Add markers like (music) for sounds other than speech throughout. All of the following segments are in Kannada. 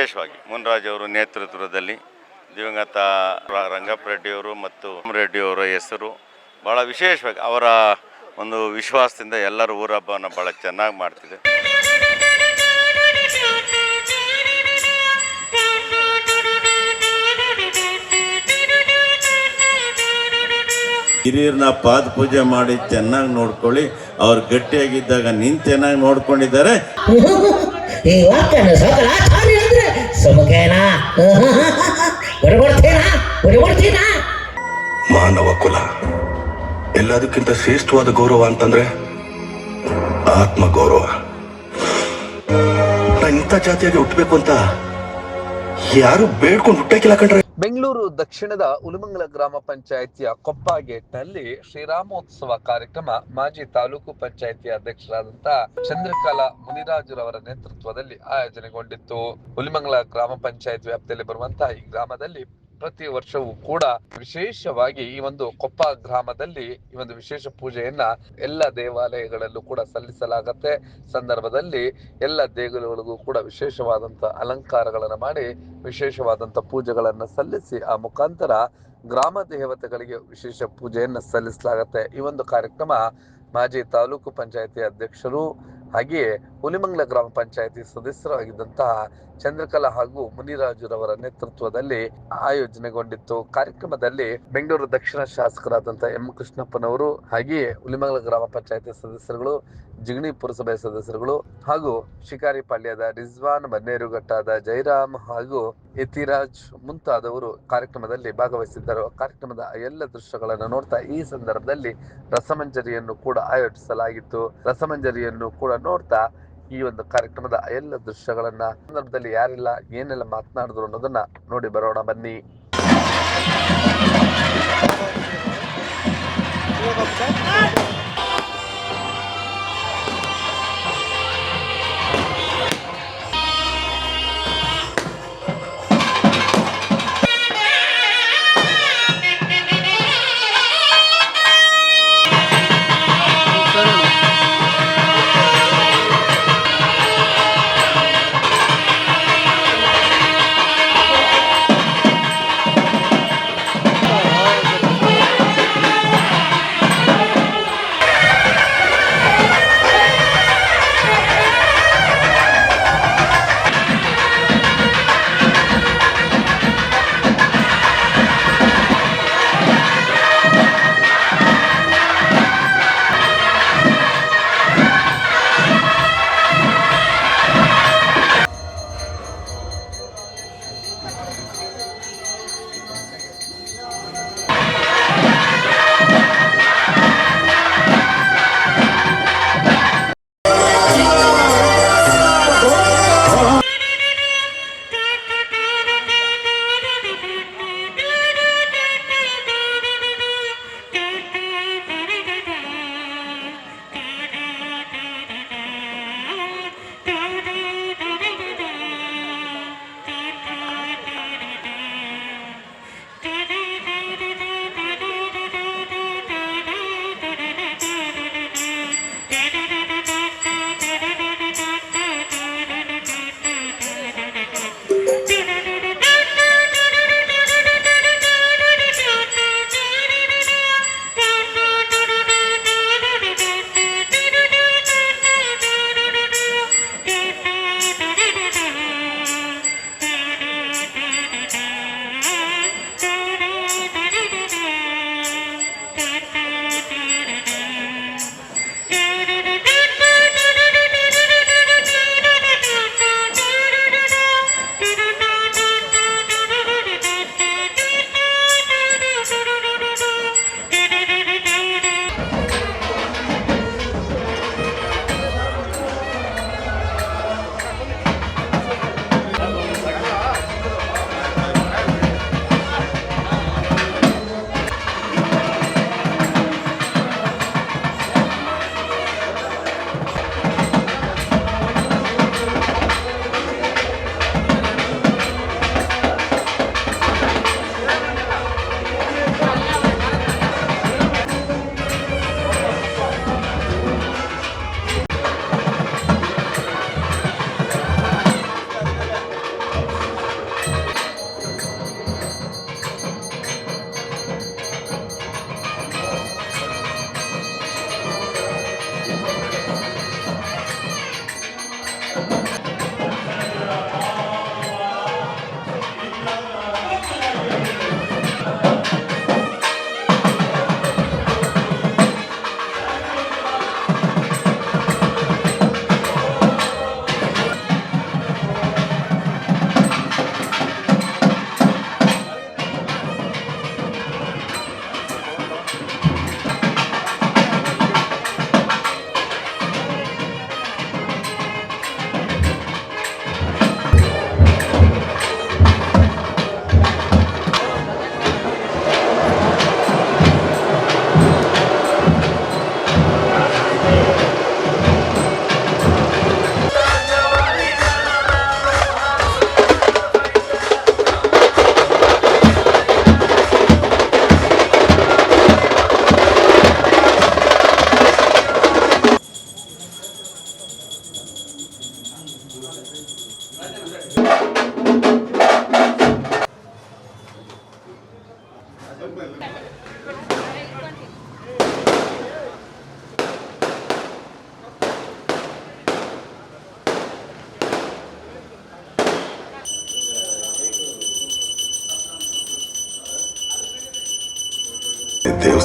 ವಿಶೇಷವಾಗಿ ಮುನ್ರಾಜ್ ಅವರು ನೇತೃತ್ವದಲ್ಲಿ ದಿವಂಗತ ರ- ರಂಗಪ್ಪ ರೆಡ್ಡಿಯವರು ಮತ್ತು ರೆಡ್ಡಿಯವರ ಹೆಸರು ಭಾಳ ವಿಶೇಷವಾಗಿ ಅವರ ಒಂದು ವಿಶ್ವಾಸದಿಂದ ಎಲ್ಲರೂ ಊರ ಹಬ್ಬವನ್ನು ಭಾಳ ಚೆನ್ನಾಗಿ ಮಾಡ್ತಿದೆ. ಹಿರಿಯರನ್ನ ಪಾದ ಪೂಜೆ ಮಾಡಿ ಚೆನ್ನಾಗಿ ನೋಡ್ಕೊಳ್ಳಿ. ಅವ್ರು ಗಟ್ಟಿಯಾಗಿದ್ದಾಗ ನೀನ್ ಚೆನ್ನಾಗಿ ನೋಡ್ಕೊಂಡಿದ್ದಾರೆ. ಮಾನವ ಕುಲ. ಎಲ್ಲದಕ್ಕಿಂತ ಶ್ರೇಷ್ಠವಾದ ಗೌರವ ಅಂತಂದ್ರೆ ಆತ್ಮ ಗೌರವ. ನಾ ಇಂಥ ಜಾತಿಯಾಗಿ ಹುಟ್ಟಬೇಕು ಅಂತ ಯಾರು ಬೇಡ್ಕೊಂಡು ಹುಟ್ಟಕ್ಕಿಲ್ಲ ಕಣ್ರೆ. ಬೆಂಗಳೂರು ದಕ್ಷಿಣದ ಉಲುಮಂಗಲ ಗ್ರಾಮ ಪಂಚಾಯಿತಿಯ ಕೊಪ್ಪ ಗೇಟ್ನಲ್ಲಿ ಶ್ರೀರಾಮೋತ್ಸವ ಕಾರ್ಯಕ್ರಮ ಮಾಜಿ ತಾಲೂಕು ಪಂಚಾಯಿತಿ ಅಧ್ಯಕ್ಷರಾದಂತ ಚಂದ್ರಕಲಾ ಮುನಿರಾಜುರವರ ನೇತೃತ್ವದಲ್ಲಿ ಆಯೋಜನೆಗೊಂಡಿತ್ತು. ಉಲಿಮಂಗಲ ಗ್ರಾಮ ಪಂಚಾಯತ್ ವ್ಯಾಪ್ತಿಯಲ್ಲಿ ಬರುವಂತಹ ಈ ಗ್ರಾಮದಲ್ಲಿ ಪ್ರತಿ ವರ್ಷವೂ ಕೂಡ ವಿಶೇಷವಾಗಿ ಈ ಒಂದು ಕೊಪ್ಪ ಗ್ರಾಮದಲ್ಲಿ ಈ ಒಂದು ವಿಶೇಷ ಪೂಜೆಯನ್ನ ಎಲ್ಲ ದೇವಾಲಯಗಳಲ್ಲೂ ಕೂಡ ಸಲ್ಲಿಸಲಾಗತ್ತೆ. ಸಂದರ್ಭದಲ್ಲಿ ಎಲ್ಲ ದೇಗುಲಗಳಿಗೂ ಕೂಡ ವಿಶೇಷವಾದಂತ ಅಲಂಕಾರಗಳನ್ನು ಮಾಡಿ ವಿಶೇಷವಾದಂತ ಪೂಜೆಗಳನ್ನ ಸಲ್ಲಿಸಿ ಆ ಮುಖಾಂತರ ಗ್ರಾಮ ದೇವತೆಗಳಿಗೆ ವಿಶೇಷ ಪೂಜೆಯನ್ನು ಸಲ್ಲಿಸಲಾಗತ್ತೆ. ಈ ಒಂದು ಕಾರ್ಯಕ್ರಮ ಮಾಜಿ ತಾಲೂಕು ಪಂಚಾಯತಿ ಅಧ್ಯಕ್ಷರು ಹಾಗೆಯೇ ಹುಲಿಮಂಗಲ ಗ್ರಾಮ ಪಂಚಾಯತಿ ಸದಸ್ಯರಾಗಿದ್ದಂತಹ ಚಂದ್ರಕಲಾ ಹಾಗೂ ಮುನಿರಾಜುರವರ ನೇತೃತ್ವದಲ್ಲಿ ಆಯೋಜನೆಗೊಂಡಿತ್ತು. ಕಾರ್ಯಕ್ರಮದಲ್ಲಿ ಬೆಂಗಳೂರು ದಕ್ಷಿಣ ಶಾಸಕರಾದಂತಹ ಎಂ ಕೃಷ್ಣಪ್ಪನವರು ಹಾಗೆಯೇ ಹುಲಿಮಂಗಲ ಗ್ರಾಮ ಪಂಚಾಯತಿ ಸದಸ್ಯರುಗಳು, ಜಿಗಣಿ ಪುರಸಭೆ ಸದಸ್ಯರುಗಳು ಹಾಗೂ ಶಿಕಾರಿಪಾಳ್ಯದ ರಿಜ್ವಾನ್ ಬನ್ನೇರುಘಟ್ಟದ ಜೈರಾಮ್ ಹಾಗೂ ಯತಿರಾಜ್ ಮುಂತಾದವರು ಕಾರ್ಯಕ್ರಮದಲ್ಲಿ ಭಾಗವಹಿಸಿದ್ದರು. ಕಾರ್ಯಕ್ರಮದ ಎಲ್ಲ ದೃಶ್ಯಗಳನ್ನು ನೋಡ್ತಾ ಈ ಸಂದರ್ಭದಲ್ಲಿ ರಸಮಂಜರಿಯನ್ನು ಕೂಡ ಆಯೋಜಿಸಲಾಗಿತ್ತು. ರಸಮಂಜರಿಯನ್ನು ಕೂಡ ನೋಡ್ತಾ ಈ ಒಂದು ಕಾರ್ಯಕ್ರಮದ ಎಲ್ಲ ದೃಶ್ಯಗಳನ್ನ ಸಂದರ್ಭದಲ್ಲಿ ಯಾರಿಲ್ಲ ಏನೆಲ್ಲ ಮಾತನಾಡಿದ್ರು ಅನ್ನೋದನ್ನ ನೋಡಿ ಬರೋಣ ಬನ್ನಿ.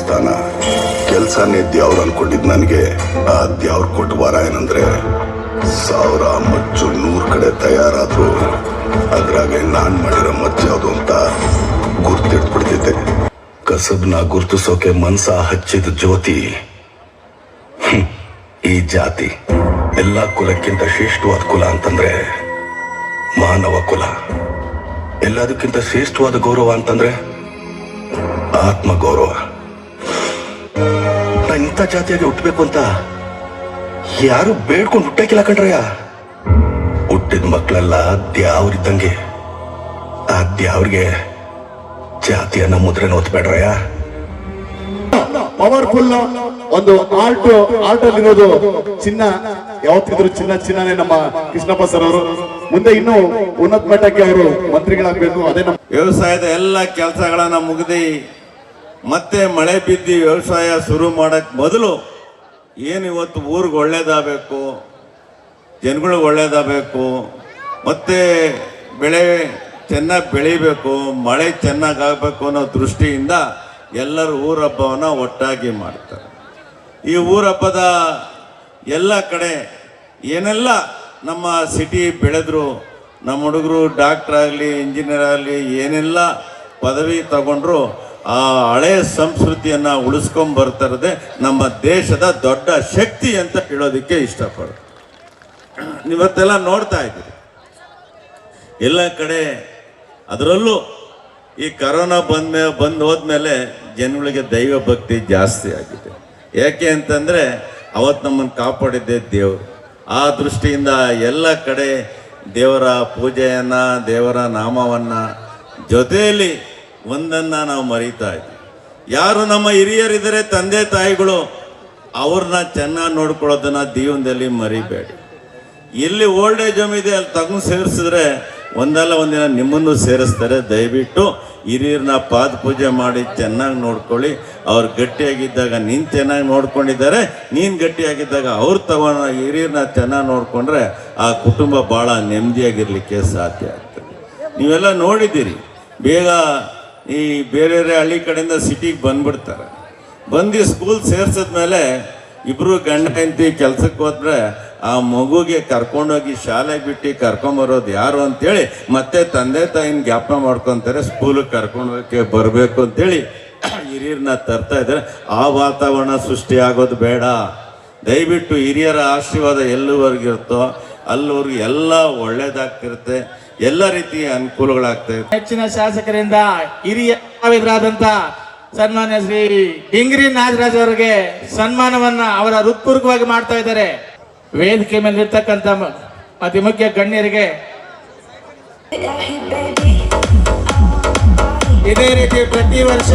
ಸ್ಥಾನ. ಕೆಲ್ಸನೇ ದೇವ್ರು ಅನ್ಕೊಂಡಿದ್ ನನಗೆ. ಆ ದೇವ್ರು ಕೊಟ್ಟ ವರ ಏನಂದ್ರೆ, ಸಾವಿರ ಮಚ್ಚು ನೂರ್ ಕಡೆ ತಯಾರಾದ್ರು. ಅದ್ರಾಗೆ ನಾನ್ ಮಾಡಿರೋ ಮಚ್ಚು ಯಾವುದು ಅಂತ ಗುರ್ತಿಡ್ಬಿಡ್ತಿದ್ದೆ ಕಸಬ್ನ ಗುರ್ತಿಸೋಕೆ ಮನ್ಸ ಹಚ್ಚಿದ ಜ್ಯೋತಿ. ಈ ಜಾತಿ. ಎಲ್ಲ ಕುಲಕ್ಕಿಂತ ಶ್ರೇಷ್ಠವಾದ ಕುಲ ಅಂತಂದ್ರೆ ಮಾನವ ಕುಲ. ಎಲ್ಲದಕ್ಕಿಂತ ಶ್ರೇಷ್ಠವಾದ ಗೌರವ ಅಂತಂದ್ರೆ ಆತ್ಮ ಗೌರವ ಇಂಥ ಜಾತಿಯಾಗಿ ಹುಟ್ಟಬೇಕು ಅಂತ ಯಾರು ಬೇಡ್ಕೊಂಡು ಹುಟ್ಟಕ್ಕಿಲ್ಲ ಕಣ್ರಯ್ಯ. ಹುಟ್ಟಿದ ಮಕ್ಕಳೆಲ್ಲ ದ್ಯಾವ್ರಿದ್ದಂಗೆ ಆ ದ್ಯಾವ್ರಿಗೆ ಜಾತಿಯನ್ನ ಮುದ್ರೆ ಓದ್ಬೇಡ್ರಯ್ಯ ಪವರ್ಫುಲ್ ಒಂದು ಆರ್ಟ್ ಆರ್ಟ್ ಅಲ್ಲಿ ಇರೋದು ಚಿನ್ನ. ಯಾವತ್ತಿದ್ರು ಚಿನ್ನ ಚಿನ್ನನೇ ನಮ್ಮ ಕೃಷ್ಣಪ್ಪ ಸರ್ ಅವರು. ಮುಂದೆ ಇನ್ನು ಉನ್ನತ ಮಟ್ಟಕ್ಕೆ ಅವರು ಮಂತ್ರಿಗಳಾಗಬೇಕು. ಅದೇ ನಮ್ಮ ವ್ಯವಸಾಯದ ಎಲ್ಲ ಕೆಲಸಗಳನ್ನ ಮುಗಿದಿ ಮತ್ತೆ ಮಳೆ ಬಿದ್ದು ವ್ಯವಸಾಯ ಶುರು ಮಾಡಕ್ ಮೊದಲು ಏನು ಇವತ್ತು ಊರಿಗೆ ಒಳ್ಳೇದಾಗಬೇಕು, ಜನಗಳಿಗೆ ಒಳ್ಳೇದಾಗಬೇಕು, ಮತ್ತೆ ಬೆಳೆ ಚೆನ್ನಾಗಿ ಬೆಳಿಬೇಕು, ಮಳೆ ಚೆನ್ನಾಗಿ ಆಗಬೇಕು ಅನ್ನೋ ದೃಷ್ಟಿಯಿಂದ ಎಲ್ಲರೂ ಊರ ಹಬ್ಬವನ್ನು ಒಟ್ಟಾಗಿ ಮಾಡ್ತಾರೆ. ಈ ಊರ ಹಬ್ಬದ ಎಲ್ಲ ಕಡೆ ಏನೆಲ್ಲ ನಮ್ಮ ಸಿಟಿ ಬೆಳೆದ್ರು, ನಮ್ಮ ಹುಡುಗರು ಡಾಕ್ಟ್ರ್ ಆಗಲಿ, ಇಂಜಿನಿಯರ್ ಆಗಲಿ, ಏನೆಲ್ಲ ಪದವಿ ತಗೊಂಡ್ರು ಆ ಹಳೆಯ ಸಂಸ್ಕೃತಿಯನ್ನು ಉಳಿಸ್ಕೊಂಡು ಬರ್ತಾರದೆ ನಮ್ಮ ದೇಶದ ದೊಡ್ಡ ಶಕ್ತಿ ಅಂತ ಹೇಳೋದಕ್ಕೆ ಇಷ್ಟಪಡ್ತೀನಿ ಇವತ್ತೆಲ್ಲ ನೋಡ್ತಾ ಇದ್ದೀರಿ. ಎಲ್ಲ ಕಡೆ ಅದರಲ್ಲೂ ಈ ಕರೋನಾ ಬಂದ ಮೇಲೆ ಬಂದು ಹೋದ್ಮೇಲೆ ಜನಗಳಿಗೆ ದೈವ ಭಕ್ತಿ ಜಾಸ್ತಿ ಆಗಿದೆ. ಯಾಕೆ ಅಂತಂದರೆ ಅವತ್ತು ನಮ್ಮನ್ನು ಕಾಪಾಡಿದ್ದೆ ದೇವರು. ಆ ದೃಷ್ಟಿಯಿಂದ ಎಲ್ಲ ಕಡೆ ದೇವರ ಪೂಜೆಯನ್ನು, ದೇವರ ನಾಮವನ್ನು ಜೊತೆಯಲ್ಲಿ ಒಂದನ್ನು ನಾವು ಮರೀತಾ ಯಾರು ನಮ್ಮ ಹಿರಿಯರಿದ್ದಾರೆ, ತಂದೆ ತಾಯಿಗಳು, ಅವ್ರನ್ನ ಚೆನ್ನಾಗಿ ನೋಡ್ಕೊಳ್ಳೋದನ್ನ ದೀವನದಲ್ಲಿ ಮರಿಬೇಡಿ. ಎಲ್ಲಿ ಓಲ್ಡ್ ಏಜ್ ಹೋಮ್ ಇದೆ, ಅಲ್ಲಿ ತಗೊಂಡು ಸೇರಿಸಿದ್ರೆ ಒಂದಲ್ಲ ಒಂದಿನ ನಿಮ್ಮನ್ನು ಸೇರಿಸ್ತಾರೆ. ದಯವಿಟ್ಟು ಹಿರಿಯರನ್ನ ಪಾದ ಪೂಜೆ ಮಾಡಿ, ಚೆನ್ನಾಗಿ ನೋಡ್ಕೊಳ್ಳಿ. ಅವ್ರು ಗಟ್ಟಿಯಾಗಿದ್ದಾಗ ನೀನು ಚೆನ್ನಾಗಿ ನೋಡ್ಕೊಂಡಿದ್ದಾರೆ, ನೀನು ಗಟ್ಟಿಯಾಗಿದ್ದಾಗ ಅವ್ರು ತಗೊಂಡ ಹಿರಿಯರನ್ನ ಚೆನ್ನಾಗಿ ನೋಡಿಕೊಂಡ್ರೆ ಆ ಕುಟುಂಬ ಭಾಳ ನೆಮ್ಮದಿಯಾಗಿರಲಿಕ್ಕೆ ಸಾಧ್ಯ ಆಗ್ತದೆ. ನೀವೆಲ್ಲ ನೋಡಿದ್ದೀರಿ, ಬೇಗ ಈ ಬೇರೆ ಬೇರೆ ಹಳ್ಳಿ ಕಡೆಯಿಂದ ಸಿಟಿಗೆ ಬಂದ್ಬಿಡ್ತಾರೆ. ಬಂದು ಸ್ಕೂಲ್ ಸೇರ್ಸಿದ್ಮೇಲೆ ಇಬ್ಬರು ಗಂಡ ಹೆಂಡತಿ ಕೆಲ್ಸಕ್ಕೆ ಹೋದ್ರೆ ಆ ಮಗುಗೆ ಕರ್ಕೊಂಡೋಗಿ ಶಾಲೆಗೆ ಬಿಟ್ಟು ಕರ್ಕೊಂಬರೋದು ಯಾರು ಅಂತೇಳಿ ಮತ್ತೆ ತಂದೆ ತಾಯಿನ ಜ್ಞಾಪನ ಮಾಡ್ಕೊತಾರೆ ಸ್ಕೂಲಿಗೆ ಕರ್ಕೊಂಡೋಗಕ್ಕೆ ಬರಬೇಕು ಅಂತೇಳಿ ಹಿರಿಯರನ್ನ ತರ್ತಾ ಇದ್ದಾರೆ. ಆ ವಾತಾವರಣ ಸೃಷ್ಟಿ ಆಗೋದು ಬೇಡ. ದಯವಿಟ್ಟು ಹಿರಿಯರ ಆಶೀರ್ವಾದ ಎಲ್ಲಿವರೆಗಿರುತ್ತೋ, ಅಲ್ಲಿವರೆಗೂ ಎಲ್ಲ ಒಳ್ಳೇದಾಗ್ತಿರುತ್ತೆ. ಎಲ್ಲ ರೀತಿಯ ಅನುಕೂಲಗಳಾಗ್ತಾ ಹೆಚ್ಚಿನ ಶಾಸಕರಿಂದ ಹಿರಿಯ ಕಲಾವಿದರಾದಂತ ಸನ್ಮಾನ್ಯ ಶ್ರೀ ಡಿಂಗ್ರಿ ನಾಗರಾಜ್ ಅವರಿಗೆ ಸನ್ಮಾನವನ್ನ ಅವರ ಹೃತ್ಪೂರ್ವಕವಾಗಿ ಮಾಡ್ತಾ ಇದ್ದಾರೆ. ವೇದಿಕೆ ಮೇಲೆ ಇರ್ತಕ್ಕಂತ ಮ- ಅತಿ ಮುಖ್ಯ ಗಣ್ಯರಿಗೆ ಇದೇ ರೀತಿ ಪ್ರತಿ ವರ್ಷ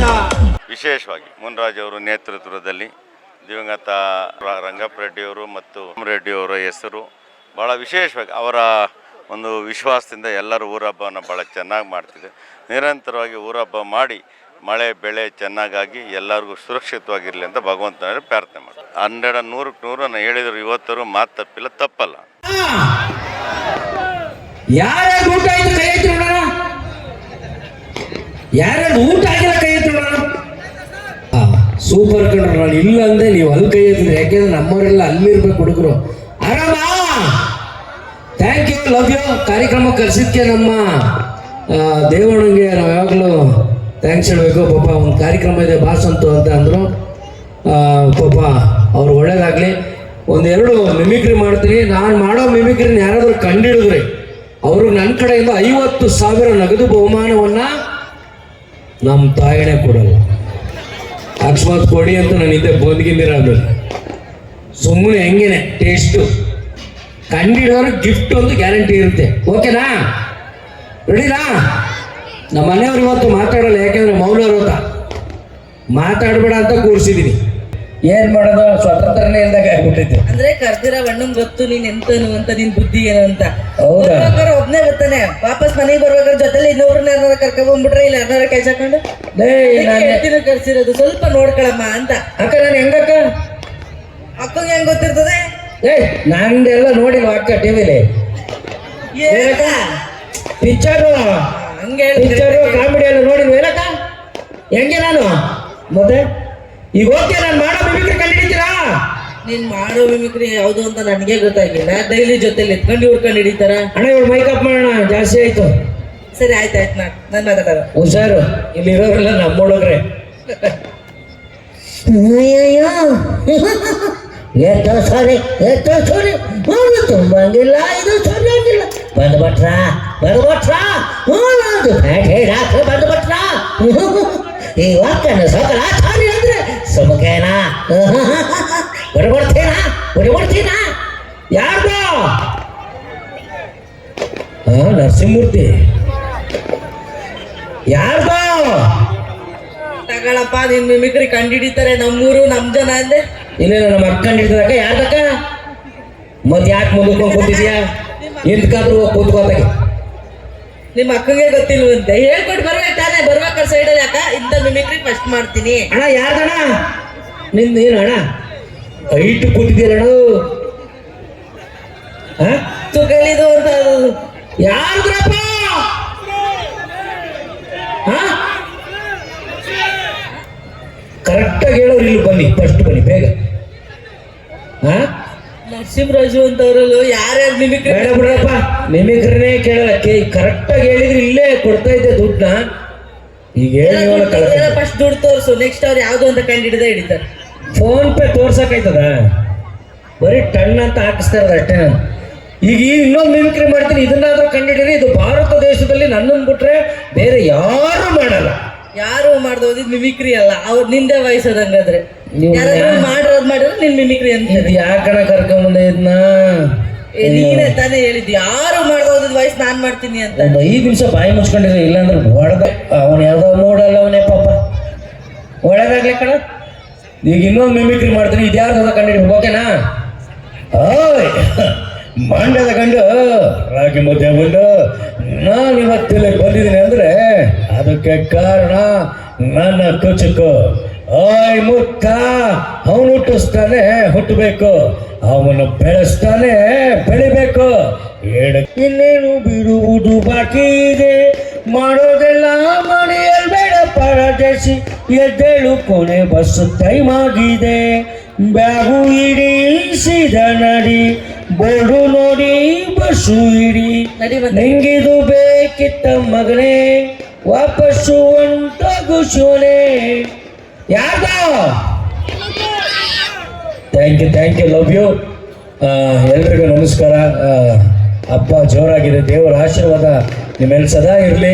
ವಿಶೇಷವಾಗಿ ಮುನ್ರಾಜ್ ಅವರು ನೇತೃತ್ವದಲ್ಲಿ ದಿವಂಗತ ರಂಗಪ್ಪ ರೆಡ್ಡಿಯವರು ಮತ್ತು ರೆಡ್ಡಿಯವರ ಹೆಸರು ಬಹಳ ವಿಶೇಷವಾಗಿ ಅವರ ಒಂದು ವಿಶ್ವಾಸದಿಂದ ಎಲ್ಲರೂ ಊರ ಹಬ್ಬವನ್ನು ಭಾಳ ಚೆನ್ನಾಗಿ ಮಾಡ್ತಿದೆ. ನಿರಂತರವಾಗಿ ಊರ ಹಬ್ಬ ಮಾಡಿ ಮಳೆ, ಬೆಳೆ ಚೆನ್ನಾಗಾಗಿ ಎಲ್ಲರಿಗೂ ಸುರಕ್ಷಿತವಾಗಿರಲಿ ಅಂತ ಭಗವಂತನಲ್ಲಿ ಪ್ರಾರ್ಥನೆ ಮಾಡಿ ಹನ್ನೆರಡ ನೂರಕ್ಕೆ ನೂರನ್ನು ಹೇಳಿದ್ರು, ಇವತ್ತರು ಮಾತು ತಪ್ಪಿಲ್ಲ, ತಪ್ಪಲ್ಲ. ಊಟ ಸೂಪರ್ ನಾನು ಇಲ್ಲ ಅಂದ್ರೆ ನೀವು ಅಲ್ಲಿ ಕೈ ಎತ್ತಿದ್ರೆ, ಯಾಕೆಂದ್ರೆ ನಮ್ಮವರೆಲ್ಲ ಅಲ್ಲಿರ್ಬೇಕು ಹುಡುಗರು. ಆರಾಮ? ಥ್ಯಾಂಕ್ ಯು ಲವ್ ಯು ಕಾರ್ಯಕ್ರಮ ಕರೆಸಿದ್ಕೆ ನಮ್ಮ ದೇವಣ್ಣಂಗೆ ನಾವು ಯಾವಾಗಲೂ ಥ್ಯಾಂಕ್ಸ್ ಹೇಳಬೇಕು. ಪಾಪ ಒಂದು ಕಾರ್ಯಕ್ರಮ ಇದೆ ಬಾಸಂತು ಅಂತ ಅಂದರು. ಪಾಪ ಅವ್ರು ಒಳ್ಳೇದಾಗಲಿ. ಒಂದೆರಡು ಮಿಮಿಕ್ರಿ ಮಾಡ್ತೀನಿ. ನಾನು ಮಾಡೋ ಮಿಮಿಕ್ರಿನ ಯಾರಾದರೂ ಕಂಡಿಡಿದ್ರಿ, ಅವರು ನನ್ನ ಕಡೆಯಿಂದ ಐವತ್ತು ಸಾವಿರ ನಗದು ಬಹುಮಾನವನ್ನು ನಮ್ಮ ತಾಯಿನೇ ಕೊಡಲ್ಲ. ಅಕಸ್ಮಾತ್ ಕೊಡಿ ಅಂತ ನಾನು ಹಿಂದೆ ಬಂದ್ಗಿಂದಿರೋದು ಸುಮ್ಮನೆ ಹೆಂಗೇನೆ ಟೇಸ್ಟು ಕಂಡಿಡೋರು ಗಿಫ್ಟ್ ಒಂದು ಗ್ಯಾರಂಟಿ ಇರುತ್ತೆ. ಓಕೆನಾ ರೆಡಿನಾ ನಮ್ಮ ಮನೆಯವ್ರು ಇವತ್ತು ಮಾತಾಡಲ್ಲ ಯಾಕೆಂದ್ರೆ ಮೌನ ವ್ರತ ಮಾತಾಡಬೇಡ ಅಂತ ಕೂರಿಸಿದ್ದೀನಿ ಏನ್ ಮಾಡೋದು? ಸ್ವತಂತ್ರನೇ ಇಲ್ದಾಗ ಆಗ್ಬಿಟ್ಟಿತ್ತು. ಅಂದ್ರೆ ಕರ್ದಿರ ಅಣ್ಣಂಗ್ ಗೊತ್ತು ನೀನ್ ಎಂತನು ಅಂತ ನಿನ್ ಬುದ್ಧಿ ಏನು ಅಂತ. ಹೌದಾ? ಬರ್ಬೇಕಾದ್ರೆ ಒಬ್ನೇ ಬರ್ತಾನೆ. ವಾಪಸ್ ಮನೆಗೆ ಬರ್ಬೇಕಾದ್ರೆ ಜೊತೆಲಿ ಇನ್ನೊಬ್ರನ್ನ ಯಾರು ಕರ್ಕೊಂಡ್ಬಿಟ್ರೆ ಇಲ್ಲ ಯಾರು ಕೈ ಹಾಕೊಂಡು? ಹೇಳ್ತೀನಿ ಕರ್ಸಿರೋದು. ಸ್ವಲ್ಪ ನೋಡ್ಕೊಳಮ್ಮ ಅಂತ. ಅಕ್ಕ ನಾನು ಹೆಂಗಕ್ಕ? ಅಕ್ಕಂಗೆ ಹೆಂಗ್ ಗೊತ್ತಿರ್ತದೆ? ಏ ನಂದೆಲ್ಲ ನೋಡಿಲ್ಲ ಅಕ್ಕ? ಟಿವಿಲಿ? ಪಿಕ್ಚರು ಹಂಗೆ ಪಿಕ್ಚರು ಕಾಮಿಡಿ ಎಲ್ಲ ನೋಡಿದ್ವಿ ಏನಕ್ಕ? ಹೆಂಗೆ ನಾನು? ಮತ್ತೆ? ಈಗ ಓಕೆ ನಾನು ಮಾಡೋ ಮಿಮಿಕ್ರಿ ಕಂಡಿಡಿತೀರಾ ನೀನ್ ಮಾಡೋ ಮಿಮಿಕ್ರಿ ಯಾವ್ದು ಅಂತ ನನಗೆ ಗೊತ್ತಾಗಿಲ್ಲ ಡೈಲಿ ಜೊತೆಲಿ ಎತ್ಕೊಂಡು ಇವ್ರು ಹಿಡಿತಾರ ಅಣ್ಣ ಇವ್ರು ಮೈಕಪ್ ಮಾಡೋಣ ಜಾಸ್ತಿ ಆಯ್ತು. ಸರಿ ಆಯ್ತು ಆಯ್ತು ನಾನು ನನ್ನ ಮಾತಾಡೋದು ಹುಷಾರು ಇಲ್ಲಿ ಇರೋರೆಲ್ಲ ನಮ್ಮೊಳಗ್ರೆ. ಅಯ್ಯಯ್ಯೋ. (laughs) ಎಷ್ಟೋ ಸಾರಿ ಎಷ್ಟೋ ಸಾರಿ ಅವನು ತುಂಬಂಗಿಲ್ಲ ಇದು ಚೆನ್ನಾಗಿಲ್ಲ ಬಂದ್ಬಿಟ್ರ ಬಂದ್ಬಿಟ್ರ ಒಂದು ಪ್ಯಾಟೆ ಡಾಕ್ಟ್ರ್ ಬಂದ್ಬಿಟ್ರ ವಾಕ್ಯನ ಸಕಲ ಸಾರಿ ಅಂದ್ರೆ ಸುಮಕೇನ? ಬಿಡ್ಬಿಡ್ತೀನ ಬಿಡ್ಬಿಡ್ತೀನ ಯಾರ್ದು? ಹಾ ನರಸಿಂಹಮೂರ್ತಿ. ಯಾರ್ದು? ತಗಳಪ್ಪ ನಿನ್ ಮಿಮಿಕ್ರಿ ಕಂಡಿಡಿತಾರೆ ನಮ್ಮೂರು ನಮ್ಮ ಜನ ಅಂದೆ. ಇಲ್ಲ ನಮ್ಮ ಅಕ್ಕ ಹಿಡಿದಕ್ಕ ಯಾರ್ದಕ್ಕ ಮತ್ ಯಾಕೆ ಮುಂದಕ್ಕೆ ಕೂತಿದ್ಯಾ? ಎಂತಕಾದ್ರೂ ಹೋಗಿ ಕೂತ್ಕೋತಾಗೆ ನಿಮ್ಮ ಅಕ್ಕಂಗೆ ಗೊತ್ತಿಲ್ವಂತೆ. ಹೇಳ್ಕೊಟ್ಟು ಬರ್ಬೇಕು ತಾನೇ ಸೈಡ್ ಸೈಡಲ್ಲಿ ಅಕ್ಕ. ಇಂಥ ಮಿಮಿಕ್ರಿ ಫಸ್ಟ್ ಮಾಡ್ತೀನಿ. ಅಣ್ಣ ಯಾರ್ದಣ ನಿಂದ ಏನು ಅಣ್ಣ? ಹೈಟ್ ಕೂತಿದ್ದೀರಣ ಹಾ? ತುಗಳಿದು ಅಂತ. ಯಾರ್ದ್ರಪ್ಪ ಕರೆಕ್ಟಾಗಿ ಹೇಳೋರು ಇಲ್ಲಿ ಬನ್ನಿ ಫಸ್ಟ್ ಬನ್ನಿ ಬೇಗ. ನರಸಿಂಹರಾಜು ಅಂತವ್ರಲ್ಲ ಯಾರ್ಯಾರು ಮಿಮಿಕ್ರಿ ಬೇಡ ಬಿಡಪ್ಪ. ಮಿಮಿಕ್ರಿನೇ ಕೇಳಲ್ಲ. ಕೇ ಕರೆಕ್ಟಾಗಿ ಹೇಳಿದ್ರೆ ಇಲ್ಲೇ ಕೊಡ್ತಾ ಇದ್ದೆ ದುಡ್ಡನ್ನ. ಈಗ ಹೇಳಿ ಫಸ್ಟ್ ದುಡ್ಡು ತೋರಿಸು. ನೆಕ್ಸ್ಟ್ ಅವ್ರು ಯಾವುದು ಅಂತ ಕಂಡಿಡಿದ ಹಿಡಿತಾರೆ. ಫೋನ್ ಪೇ ತೋರ್ಸಕ್ಕಾಯ್ತದ? ಬರೀ ಟನ್ ಅಂತ ಹಾಕಿಸ್ತಾ ಇರೋದು ಅಷ್ಟೇ ನಾನು. ಈಗ ಈ ಇನ್ನೊಂದು ಮಿಮಿಕ್ರಿ ಮಾಡ್ತೀನಿ. ಇದನ್ನಾದ್ರೂ ಕಂಡಿಡಿರಿ. ಇದು ಭಾರತ ದೇಶದಲ್ಲಿ ನನ್ನನ್ನು ಬಿಟ್ರೆ ಬೇರೆ ಯಾರು ಮಾಡಲ್ಲ. ಯಾರು ಮಾಡ್ದೋದಿದ್ ಮಿಮಿಕ್ರಿ ಅಲ್ಲ. ಅವ್ರು ನಿಂದೆ ವಯಸ್ಸದಂಗಾದ್ರೆ. ನೀವು ಮಾಡಿರೋದ್ ಮಾಡಿದ್ರೆ ನಿನ್ ಮಿಮಿಕ್ರಿ ಇದು ಅಂತಾರೆ ಯಾಕಣ ಕರ್ಕೊಂಬಂದೆ ಇದನ್ನ ನೀನೇ ತಾನೇ ಹೇಳಿದ್ ಯಾರು ಮಾಡ್ದೋದಿದ್ ವಯಸ್ಸು ನಾನ್ ಮಾಡ್ತೀನಿ ಅಂತ. ಒಂದು ಐದು ನಿಮಿಷ ಬಾಯಿ ಮುಚ್ಕೊಂಡಿದ್ರೆ ಇಲ್ಲಾಂದ್ರೆ ಹೊಡೆದ ಅವನು ಯಾವ್ದೋ ನೋಡಲ್ಲ ಅವನೇ ಪಾಪ. ಒಳಗಾಗ್ಲಿ ಕಣ. ಈಗ ಇನ್ನೊಂದು ಮಿಮಿಕ್ರಿ ಮಾಡ್ತೀನಿ ಇದ್ಯಾರ್ದು ಕಂಡು ಓಕೆನಾ? ಓಯ್ ಮಂಡ್ಯದ ಕಂಡು ರಾಗಿ ಮುದ್ದೆ ಬಂದು ನಾನು ಇವತ್ತಿಲ್ಲಿ ಬಂದಿದ್ದೀನಿ ಅಂದ್ರೆ ಅದಕ್ಕೆ ಕಾರಣ ನನ್ನ ಕುಚುಕು. ಓಯ್ ಮುತ್ತ ಅವನು ಹುಟ್ಟಿಸ್ತಾನೆ ಹುಟ್ಟಬೇಕು. ಅವನು ಬೆಳೆಸ್ತಾನೆ ಬೆಳಿಬೇಕು. ಇನ್ನೇನು ಬಿಡುವುದು ಬಾಕಿ ಇದೆ? ಮಾಡೋದೆಲ್ಲ ಮನೆಯಲ್ಲಿ ಬೇಡ ಪರದೇಶಿ. ಎದ್ದೇಳು ಕೊನೆ ಬಸ್ ಟೈಮ್ ಆಗಿದೆ. ಬ್ಯಾಗು ಇಡಿ ಸೀದಾ ನಡಿ. ಬೋರ್ಡು ನೋಡಿ ಬಸ್ಸು ಇಡಿ. ನಿಂಗಿದು ಬೇಕಿತ್ತ ಮಗನೇ. ವಾಪಸ್ಸು ಅಂತ ಶೋನೆ ಯಾರ್ದ? Thank you thank you love you ಎಲ್ರಿಗೂ ನಮಸ್ಕಾರ. ಅಪ್ಪ ಜೋರಾಗಿದೆ, ದೇವರ ಆಶೀರ್ವಾದ ನಿಮ್ಮೆಲ್ಲ ಸದಾ ಇರಲಿ.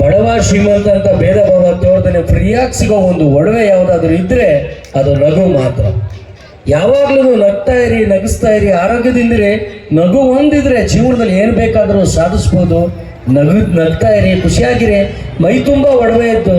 ಬಡವ ಶ್ರೀಮಂತ ಅಂತ ಭೇದ ಭಾವ ತೋರ್ದನೆ ಫ್ರೀಯಾಗಿ ಸಿಗೋ ಒಂದು ಒಡವೆ ಯಾವುದಾದ್ರೂ ಇದ್ರೆ ಅದು ನಗು ಮಾತ್ರ. ಯಾವಾಗ್ಲೂ ನಗ್ತಾ ಇರಿ, ನಗಿಸ್ತಾ ಇರಿ, ಆರೋಗ್ಯದಿಂದಿರಿ, ನಗು ಒಂದಿದ್ರೆ ಜೀವನದಲ್ಲಿ ಏನು ಬೇಕಾದರೂ ಸಾಧಿಸ್ಬೋದು. ನಗು, ನಗ್ತಾ ಇರಿ, ಖುಷಿಯಾಗಿರಿ. ಮೈ ತುಂಬ ಒಡವೆ ಇದ್ದು